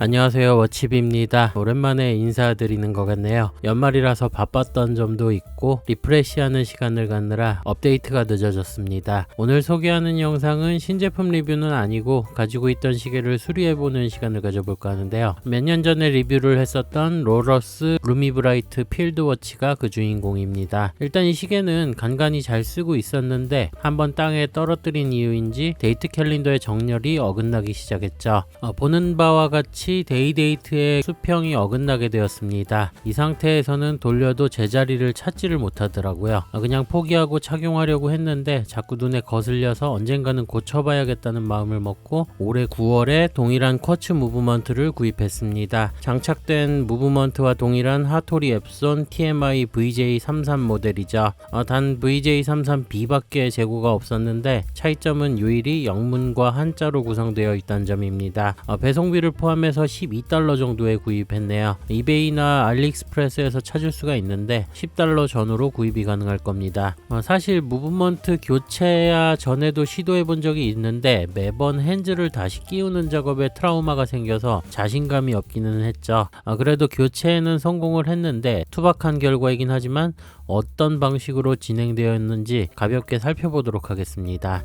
안녕하세요 워칩입니다. 오랜만에 인사드리는 것 같네요. 연말이라서 바빴던 점도 있고 리프레시하는 시간을 갖느라 업데이트가 늦어졌습니다. 오늘 소개하는 영상은 신제품 리뷰는 아니고 가지고 있던 시계를 수리해보는 시간을 가져볼까 하는데요. 몇 년 전에 리뷰를 했었던 로러스 루미브라이트 필드워치가 그 주인공입니다. 일단 이 시계는 간간히 잘 쓰고 있었는데 한번 땅에 떨어뜨린 이유인지 데이트 캘린더의 정렬이 어긋나기 시작했죠. 어, 보는 바와 같이 데이데이트의 수평이 어긋나게 되었습니다. 이 상태에서는 돌려도 제자리를 찾지를 못하더라고요. 아, 그냥 포기하고 착용하려고 했는데 자꾸 눈에 거슬려서 언젠가는 고쳐봐야겠다는 마음을 먹고 올해 9월에 동일한 쿼츠 무브먼트를 구입했습니다. 장착된 무브먼트와 동일한 하토리 앱손 TMI VJ33 모델이죠. 어, 단 VJ33B밖에 재고가 없었는데 차이점은 유일히 영문과 한자로 구성되어 있다는 점입니다. 어, 배송비를 포함해서 12달러 정도에 구입했네요. 이베이나 알리익스프레스에서 찾을 수가 있는데 10달러 전후로 구입이 가능할 겁니다. 어, 사실 무브먼트 교체야 전에도 시도해 본 적이 있는데 매번 핸즈를 다시 끼우는 작업에 트라우마가 생겨서 자신감이 없기는 했죠. 아, 그래도 교체에는 성공을 했는데 투박한 결과이긴 하지만 어떤 방식으로 진행되었는지 가볍게 살펴보도록 하겠습니다.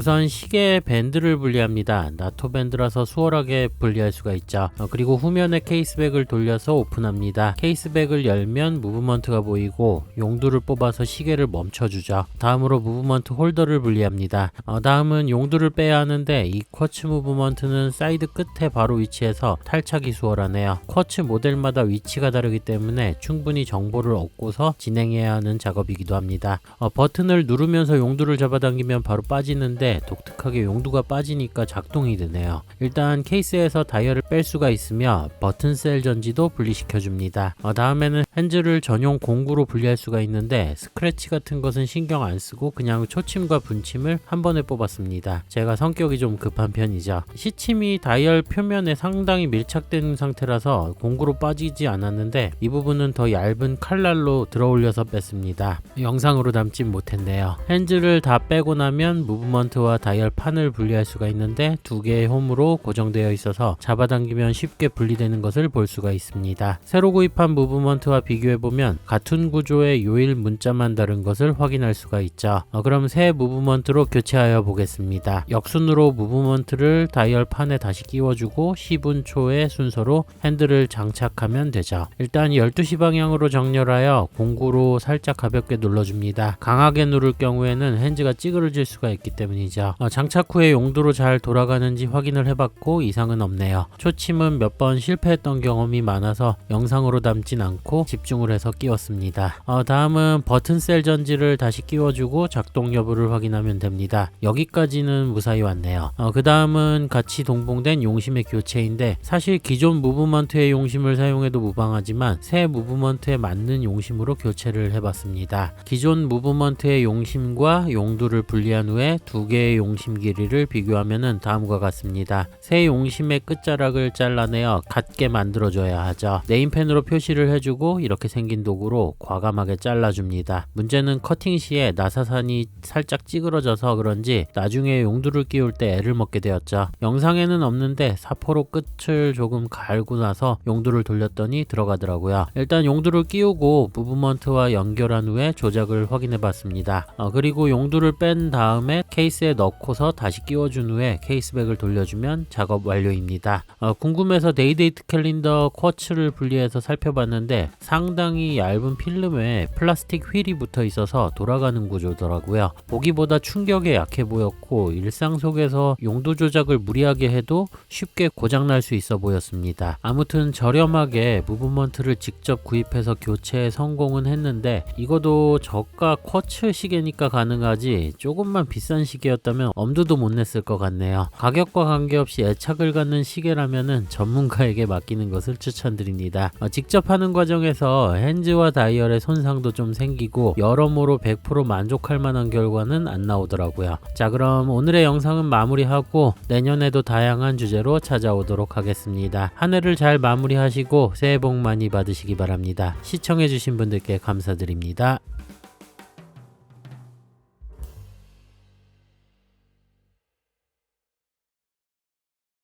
우선 시계 밴드를 분리합니다. 나토 밴드라서 수월하게 분리할 수가 있죠. 어, 그리고 후면에 케이스백을 돌려서 오픈합니다. 케이스백을 열면 무브먼트가 보이고 용두를 뽑아서 시계를 멈춰주죠. 다음으로 무브먼트 홀더를 분리합니다. 어, 다음은 용두를 빼야 하는데 이 쿼츠 무브먼트는 사이드 끝에 바로 위치해서 탈착이 수월하네요. 쿼츠 모델마다 위치가 다르기 때문에 충분히 정보를 얻고서 진행해야 하는 작업이기도 합니다. 어, 버튼을 누르면서 용두를 잡아당기면 바로 빠지는데 독특하게 용두가 빠지니까 작동이 되네요. 일단 케이스에서 다이얼을 뺄 수가 있으며 버튼 셀 전지도 분리시켜 줍니다. 어, 다음에는 핸즈를 전용 공구로 분리할 수가 있는데 스크래치 같은 것은 신경 안 쓰고 그냥 초침과 분침을 한 번에 뽑았습니다. 제가 성격이 좀 급한 편이죠. 시침이 다이얼 표면에 상당히 밀착된 상태라서 공구로 빠지지 않았는데 이 부분은 더 얇은 칼날로 들어 올려서 뺐습니다. 영상으로 담진 못했네요. 핸즈를 다 빼고 나면 무브먼트와 다이얼 판을 분리할 수가 있는데 두 개의 홈으로 고정되어 있어서 잡아당기면 쉽게 분리되는 것을 볼 수가 있습니다. 새로 구입한 무브먼트와 비교해보면 같은 구조의 요일 문자만 다른 것을 확인할 수가 있죠. 어, 그럼 새 무브먼트로 교체하여 보겠습니다. 역순으로 무브먼트를 다이얼 판에 다시 끼워주고 10분 초의 순서로 핸들을 장착하면 되죠. 일단 12시 방향으로 정렬하여 공구로 살짝 가볍게 눌러줍니다. 강하게 누를 경우에는 핸즈가 찌그러질 수가 있기 때문이죠. 어, 장착 후에 용도로 잘 돌아가는지 확인을 해봤고 이상은 없네요. 초침은 몇 번 실패했던 경험이 많아서 영상으로 담진 않고 집중을 해서 끼웠습니다. 어, 다음은 버튼 셀 전지를 다시 끼워주고 작동 여부를 확인하면 됩니다. 여기까지는 무사히 왔네요. 어, 그 다음은 같이 동봉된 용심의 교체인데 사실 기존 무브먼트의 용심을 사용해도 무방하지만 새 무브먼트에 맞는 용심으로 교체를 해봤습니다. 기존 무브먼트의 용심과 용두를 분리한 후에 두 개의 용심 길이를 비교하면 다음과 같습니다. 새 용심의 끝자락을 잘라내어 같게 만들어줘야 하죠. 네임펜으로 표시를 해주고 이렇게 생긴 도구로 과감하게 잘라줍니다. 문제는 커팅 시에 나사산이 살짝 찌그러져서 그런지 나중에 용두를 끼울 때 애를 먹게 되었죠. 영상에는 없는데 사포로 끝을 조금 갈고 나서 용두를 돌렸더니 들어가더라고요. 일단 용두를 끼우고 무브먼트와 연결한 후에 조작을 확인해 봤습니다. 어, 그리고 용두를 뺀 다음에 케이스에 넣고서 다시 끼워준 후에 케이스백을 돌려주면 작업 완료입니다. 어, 궁금해서 데이데이트 캘린더 쿼츠를 분리해서 살펴봤는데 상당히 얇은 필름에 플라스틱 휠이 붙어 있어서 돌아가는 구조더라고요. 보기보다 충격에 약해 보였고 일상 속에서 용도 조작을 무리하게 해도 쉽게 고장날 수 있어 보였습니다. 아무튼 저렴하게 무브먼트를 직접 구입해서 교체에 성공은 했는데 이것도 저가 쿼츠 시계니까 가능하지 조금만 비싼 시계였다면 엄두도 못 냈을 것 같네요. 가격과 관계없이 애착을 갖는 시계라면은 전문가에게 맡기는 것을 추천드립니다. 어, 직접 하는 과정에 서 핸즈와 다이얼의 손상도 좀 생기고 여러모로 100% 만족할 만한 결과는 안 나오더라고요. 자 그럼 오늘의 영상은 마무리하고 내년에도 다양한 주제로 찾아오도록 하겠습니다. 한 해를 잘 마무리하시고 새해 복 많이 받으시기 바랍니다. 시청해주신 분들께 감사드립니다.